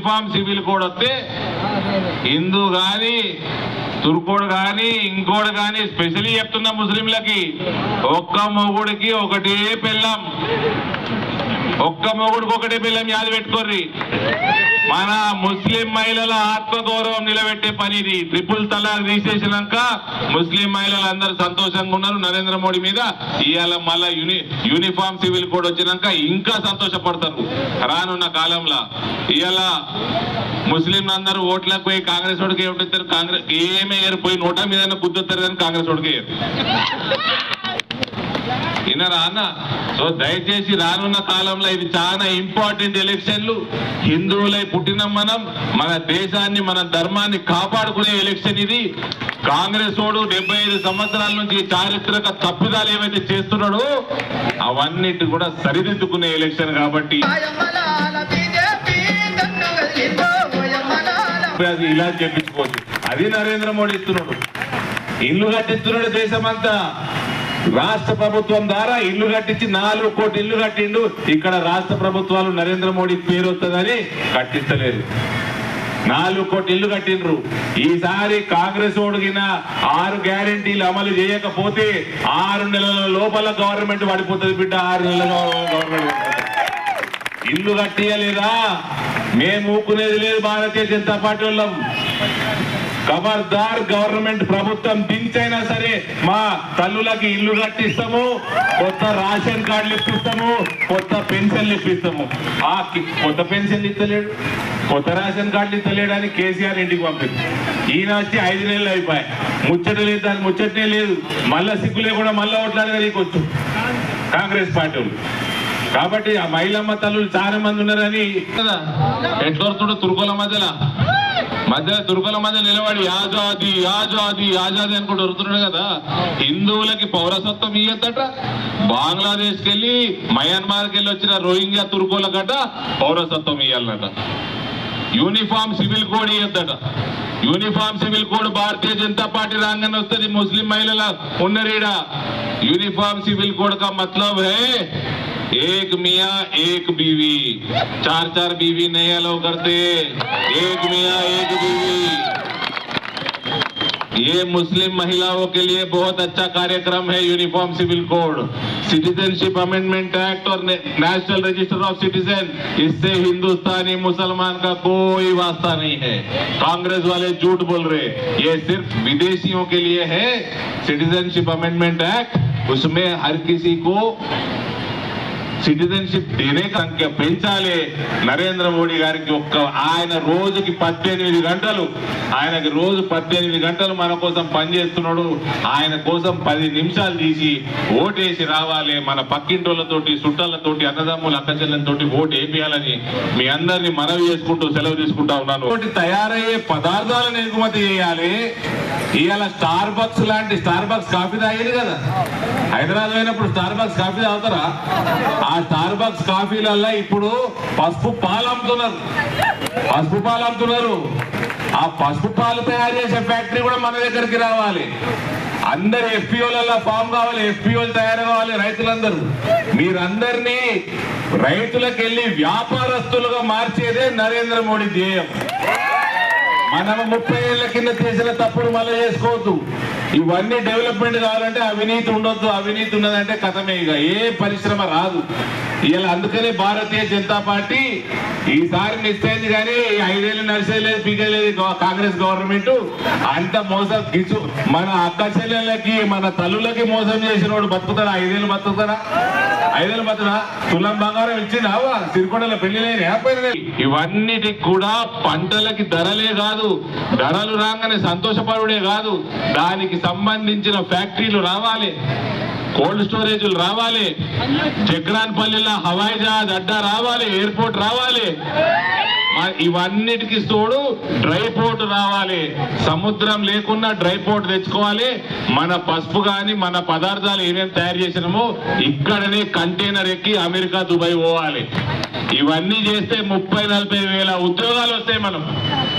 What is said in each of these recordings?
Uniform civil code వస్తే హిందూ కానీ తుర్కోడు కానీ ఇంకోడు కానీ స్పెషలీ చెప్తున్నా ముస్లింలకి ఒక్క మొగుడికి ఒకటే పెళ్ళం. ఒక్క మొగుడికి ఒకటే పిల్లం యాది పెట్టుకోర్రి. మన ముస్లిం మహిళల ఆత్మగౌరవం నిలబెట్టే పని ఇది. ట్రిపుల్ తలాక్ తీసేసినాక ముస్లిం మహిళలు అందరూ సంతోషంగా ఉన్నారు. నరేంద్ర మోడీ మీద ఇవాళ మళ్ళా యూని యూనిఫామ్ సివిల్ కోడ్ వచ్చినాక ఇంకా సంతోషపడతారు. రానున్న కాలంలో ఇవాళ ముస్లింలు అందరూ ఓట్లకు పోయి కాంగ్రెస్ వాడికి ఏమిటారు కాంగ్రెస్ ఏమయ్యారు పోయి నోటా మీద గుద్దుతారు కానీ కాంగ్రెస్ వాడికి వేయరు. అన్న? సో దయచేసి రానున్న కాలంలో ఇది చాలా ఇంపార్టెంట్ ఎలక్షన్లు. హిందువులై పుట్టిన మనం మన దేశాన్ని మన ధర్మాన్ని కాపాడుకునే ఎలక్షన్ ఇది. కాంగ్రెస్ ఓడు డెబ్బై ఐదు సంవత్సరాల నుంచి చారిత్రక తప్పిదాలు ఏవైతే చేస్తున్నాడో అవన్నిటి కూడా సరిదిద్దుకునే ఎలక్షన్ కాబట్టి. ఇలా చెప్పించుకోవచ్చు. అది నరేంద్ర మోడీ ఇస్తున్నాడు. ఇల్లు కట్టిస్తున్నాడు దేశమంతా. రాష్ట్ర ప్రభుత్వం ద్వారా ఇల్లు కట్టించి నాలుగు కోటి ఇల్లు కట్టిండు. ఇక్కడ రాష్ట్ర ప్రభుత్వాలు నరేంద్ర మోడీ పేరు వస్తుందని కట్టించలేదు నాలుగు కోటి ఇల్లు కట్టిండ్రు. ఈసారి కాంగ్రెస్ ఓడిగిన ఆరు గ్యారంటీలు అమలు చేయకపోతే ఆరు నెలల లోపల గవర్నమెంట్ పడిపోతుంది బిడ్డ. ఆరు నెలల గవర్నమెంట్ ఇల్లు కట్టియలేదా? మేము ఊకునేది లేదు భారతీయ జనతా పార్టీ వాళ్ళం. ఖబర్దార్ గవర్నమెంట్ ప్రభుత్వం దించైనా సరే మా తల్లులకి ఇల్లు కట్టిస్తాము కొత్త రేషన్ కార్డులు ఇప్పిస్తాము కొత్త పెన్షన్లు ఇప్పిస్తాము. ఆ కొత్త పెన్షన్లు ఇస్తలేడు కొత్త రేషన్ కార్డులు ఇస్తలేడు అని కేసీఆర్ ఇంటికి పంపింది ఈయన వచ్చి ఐదు నెలలు అయిపోయాయి. ముచ్చట లేదు దాని ముచ్చటనే లేదు. మళ్ళా సిగ్గులే కూడా మళ్ళా ఓట్లాడగా నీకొచ్చు. కాంగ్రెస్ పార్టీ కాబట్టి ఆ మహిళమ్మ తల్లులు చాలా మంది ఉన్నారని కదా ఎట్లొస్తుండో తురుకోల మధ్యలో? మధ్య దుర్గుల మధ్య నిలబడి ఆజాది ఆజాది ఆజాది అనుకుంటూ వరుతున్నాడు కదా. హిందువులకి పౌరసత్వం ఇయ్యద్దట. బంగ్లాదేశ్కి వెళ్ళి మయన్మార్కి వెళ్ళి వచ్చిన రోహింగ్యా తురుకులకట పౌరసత్వం ఇయ్యాలట uniform civil code ఇయ్యద్దట. Uniform civil code Bharatiya Janata Party రాగానే వస్తుంది ముస్లిం మహిళల ఉన్నరీడా యూనిఫామ్ సివిల్ కోడ్ కా మతలబ్ హే? एक मिया, एक बीवी। चार चार बीवी नहीं अलाउ करते। एक मिया, एक बीवी। ये मुस्लिम महिलाओं के लिए बहुत अच्छा कार्यक्रम है, uniform civil code. Citizenship amendment act और नेशनल रजिस्टर ऑफ़ सिटीजन, इससे हिंदुस्तानी मुसलमान का कोई वास्ता नहीं है। कांग्रेस वाले झूठ बोल रहे ये सिर्फ़ विदेशियों के लिए है। सिटीजनशिप अमेंडमेंट एक्ट, उसमें हर किसी को సిటిజన్షిప్ డేనే సంఖ్య. పెంచాలి. నరేంద్ర మోడీ గారికి ఒక్క ఆయన రోజుకి పద్దెనిమిది గంటలు. ఆయనకి రోజు పద్దెనిమిది గంటలు మన కోసం పనిచేస్తున్నాడు. ఆయన కోసం పది నిమిషాలు తీసి ఓటేసి రావాలి. మన పక్కింటోళ్ళతోటి చుట్టాలతోటి అన్నదమ్ముల అక్కచెల్లెలతోటి ఓటు వేపియాలని మీ అందరినీ మనవి చేసుకుంటూ సెలవు తీసుకుంటా ఉన్నాను. తయారయ్యే పదార్థాలను ఎగుమతి చేయాలి. ఇవాళ స్టార్ బక్స్ లాంటి స్టార్ బక్స్ కాఫీ తాగేది కదా. హైదరాబాద్ పోయినప్పుడు స్టార్ బాక్స్ కాఫీ తాగుతారా? ఆ స్టార్ బాక్స్ కాఫీలల్లో ఇప్పుడు పసుపు పాలు అమ్ముతున్నారు. పసుపు పాలు అమ్ముతున్నారు. ఆ పసుపు పాలు తయారు చేసే ఫ్యాక్టరీ కూడా మన దగ్గరికి రావాలి. అందరు ఎఫ్పిఓలలో ఫామ్ కావాలి ఎఫ్పిఓలు తయారు కావాలి రైతులందరూ. మీరందరినీ రైతులకు వెళ్ళి వ్యాపారస్తులుగా మార్చేదే నరేంద్ర మోడీ ధ్యేయం. మనం ముప్పై ఏళ్ళ కింద చేసిన తప్పులు మళ్ళీ చేసుకోవద్దు. ఇవన్నీ డెవలప్మెంట్ కావాలంటే అవినీతి ఉండొద్దు అవినీతి ఉన్నదంటే కథమే ఇక. ఏ పరిశ్రమ రాదు. ఇలా అందుకనే భారతీయ జనతా పార్టీ ఈసారి మిస్ అయింది కానీ ఈ ఐదేళ్ళు నడిచేయలేదు పీకేలేదు కాంగ్రెస్ గవర్నమెంట్. అంత మోసం గిచ్చు మన అక్క చెల్లెళ్ళకి మన తల్లులకి మోసం చేసిన వాడు బతుకుతాడా? ఐదేళ్ళు బతుకుతాడా? ఐదేళ్ళు బతుకుతా తులం బంగారం ఇచ్చిందావా సిరికొండల పెళ్ళి లేని ఇవన్నిటికి కూడా పంటలకి ధరలే కాదు. ధరలు రాగానే సంతోషపడుడే కాదు. దానికి సంబంధించిన ఫ్యాక్టరీలు రావాలి కోల్డ్ స్టోరేజ్లు రావాలి చక్రాన్పల్లిలో హవాయి జహాజ్ అడ్డా రావాలి ఎయిర్పోర్ట్ రావాలి. ఇవన్నిటికి తోడు డ్రై పోర్ట్ రావాలి. సముద్రం లేకున్నా డ్రై పోర్ట్ తెచ్చుకోవాలి. మన పసుపు కానీ మన పదార్థాలు ఏమేమి తయారు చేసినామో ఇక్కడనే కంటైనర్ ఎక్కి అమెరికా దుబాయ్ పోవాలి. ఇవన్నీ చేస్తే ముప్పై నలభై వేల ఉద్యోగాలు వస్తాయి మనం.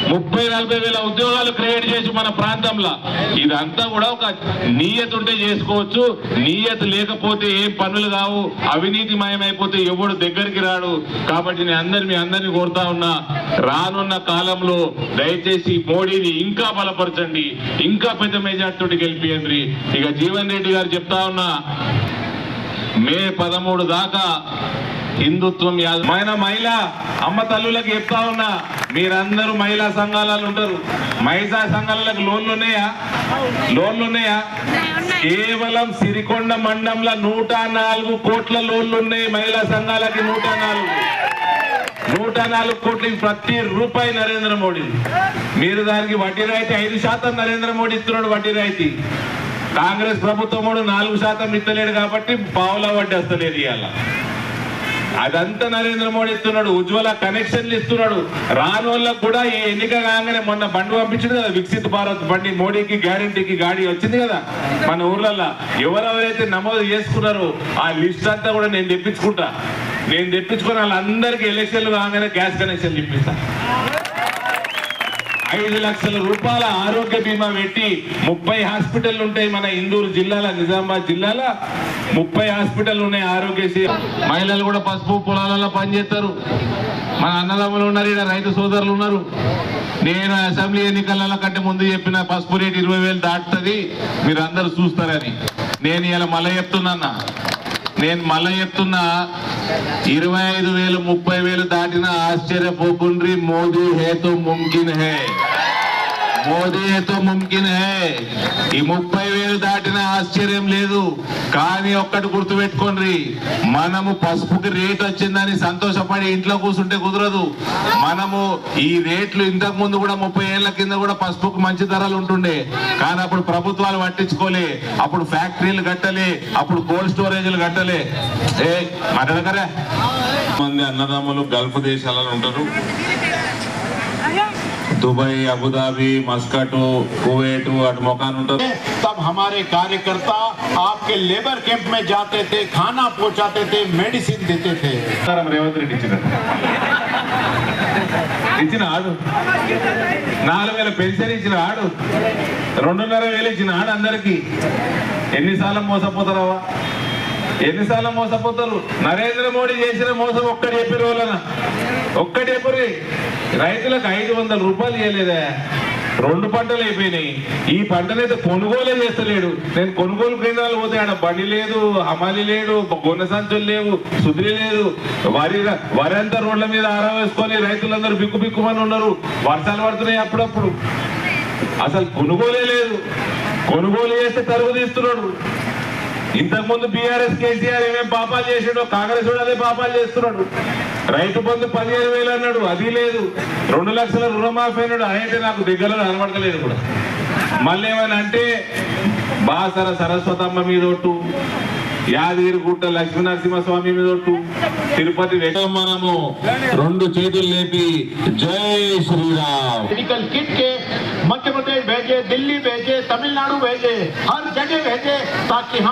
ముప్పై నలభై వేల ఉద్యోగాలు క్రియేట్ చేసి మన ప్రాంతంలో. ఇదంతా కూడా ఒక నీయత ఉంటే చేసుకోవచ్చు. నీయత లేకపోతే ఏం పనులు కావు. అవినీతి మయమైపోతే ఎవడు దగ్గరికి రాడు. కాబట్టి నేను అందరి మీ అందరినీ కోరుతా ఉన్నా. రానున్న కాలంలో దయచేసి మోడీని ఇంకా బలపరచండి ఇంకా పెద్ద మెజార్టీతో గెలిపియండి. ఇక జీవన్ రెడ్డి గారు చెప్తా ఉన్నా మే పదమూడు దాకా హిందుత్వం మన మహిళ అమ్మ తల్లులకు చెప్తా ఉన్నా మీరందరూ మహిళా సంఘాలలో ఉంటారు. మహిళా సంఘాలకు లోన్లు ఉన్నాయా? లోన్లు ఉన్నాయా? కేవలం సిరికొండ మండంలో నూట నాలుగు కోట్ల లోన్లు ఉన్నాయి మహిళా సంఘాలకి నూట నాలుగు. నూట నాలుగు కోట్లకి ప్రతి రూపాయి నరేంద్ర మోడీ. మీరు దానికి వడ్డీ రాయితీ ఐదు శాతం నరేంద్ర మోడీ ఇస్తున్నాడు వడ్డీ రాయితీ. కాంగ్రెస్ ప్రభుత్వం కూడా నాలుగు శాతం ఇస్తలేడు కాబట్టి పావులా వడ్డీ వస్తలేదు ఇవాళ. అదంతా నరేంద్ర మోడీ ఇస్తున్నాడు ఉజ్వల కనెక్షన్లు ఇస్తున్నాడు. రానోళ్ళకు కూడా ఈ ఎన్నిక కాగానే మొన్న బండి పంపించింది కదా వికసిత్ భారత్ బండి మోడీకి గ్యారంటీకి గాడి వచ్చింది కదా మన ఊర్లలో ఎవరెవరైతే నమోదు చేసుకున్నారో ఆ లిస్ట్ అంతా కూడా నేను తెప్పించుకుంటా. నేను తెప్పించుకుని వాళ్ళందరికీ ఎలక్షన్లు కాగానే గ్యాస్ కనెక్షన్లు ఇప్పిస్తా ఐదు లక్షల రూపాయల ఆరోగ్య బీమా పెట్టి ముప్పై హాస్పిటల్ ఉంటాయి మన ఇందూరు జిల్లాల నిజామాబాద్ జిల్లాల. ముప్పై హాస్పిటల్ ఉన్నాయి ఆరోగ్యశ్రీ. మహిళలు కూడా పసుపు పొలాలలో పనిచేస్తారు. మన అన్నదమ్ములు ఉన్నారు ఇక్కడ రైతు సోదరులు ఉన్నారు. నేను అసెంబ్లీ ఎన్నికల కంటే ముందు చెప్పిన పసుపు రేటు ఇరవై వేలు దాటుతుంది. మీరు అందరూ చూస్తారని. నేను ఇలా మళ్ళీ చెప్తున్నా నేను మళ్ళీ చెప్తున్నా ఇరవై ఐదు వేలు ముప్పై వేలు దాటిన ఆశ్చర్యపోకుండ్రి మోదీ హేతో ముమ్కిన్ హే. మోదీ హేతో ముమ్కిన్. హే ఈ ముప్పై వేలు దాటిన ఆశ్చర్యం లేదు. కానీ ఒక్కటి గుర్తుపెట్టుకోండి మనము పసుపుకి రేట్ వచ్చిందని సంతోషపడి ఇంట్లో కూర్చుంటే కుదరదు. మనము ఈ రేట్లు ఇంతకు ముందు కూడా ముప్పై ఏళ్ళ కింద కూడా పసుపుకి మంచి ధరలు ఉంటుండే. కానీ అప్పుడు ప్రభుత్వాలు పట్టించుకోలే అప్పుడు ఫ్యాక్టరీలు కట్టలే అప్పుడు కోల్డ్ స్టోరేజ్లు కట్టలే. ఏ మాట్లాడకరా. మంది అన్నదమ్ములు గల్ఫ్ దేశాలలో ఉంటారు. దుబాయ్ అబుదాబి మస్కట్ కువైట్ అటు మొకాన్ ఉంటారు तब हमारे कार्यकर्ता आपके लेबर कैंप में जाते थे खाना पहुंचाते थे मेडिसिन देते थे నమస్కారం రేవంత్ రెడ్డి ఇచ్చిన ఇచ్చిన ఆడు నాలుగు వేల పెన్షన్ ఇచ్చిన ఆడు రెండున్నర వేలు ఇచ్చిన ఆడు అందరికి ఎన్నిసార్లు మోసపోతారవా ఎన్నిసార్లు మోసపోతారు నరేంద్ర మోడీ చేసిన మోసం ఒక్కటి చెప్పారు వాళ్ళన ఒక్కటి చెప్పరు రైతులకు ఐదు వందల రూపాయలు ఇవ్వలేదా రెండు పంటలు అయిపోయినాయి. ఈ పంటనైతే కొనుగోలే చేస్తలేడు. నేను కొనుగోలు కేంద్రాలు పోతే ఆడ బండి లేదు హమాలి లేడు గొన్న సంచులు లేవు సుదిరి లేదు. వరి వరి అంతా రోడ్ల మీద ఆరా వేసుకొని రైతులందరూ బిక్కు బిక్కుమని ఉన్నారు. వర్షాలు పడుతున్నాయి అప్పుడప్పుడు. అసలు కొనుగోలే లేదు. కొనుగోలు చేస్తే తరుగు తీస్తున్నాడు. ఇంతకుముందు బీఆర్ఎస్ కేసీఆర్ ఏమేం పాపాలు చేసాడో కాంగ్రెస్ కూడా అదే పాపాలు చేస్తున్నాడు రైతు బంధు పదిహేను వేలు అన్నాడు అది లేదు రెండు లక్షల రుణమాఫీ అన్నాడు అయితే నాకు దగ్గరలో కనబడతలేదు కూడా మళ్ళీ ఏమైనా అంటే బాసర సరస్వతమ్మ మీద ఒట్టు యాదగిరిగుట్ట లక్ష్మీనరసింహస్వామి మీద ఒట్టు తిరుపతి వెంకట మనము రెండు చేతులు లేపి జై శ్రీరామ్ मेडिकल किट के मध्य प्रदेश भेजे दिल्ली भेजे तमिलनाडु भेजे हर जगह भेजे ताकि हम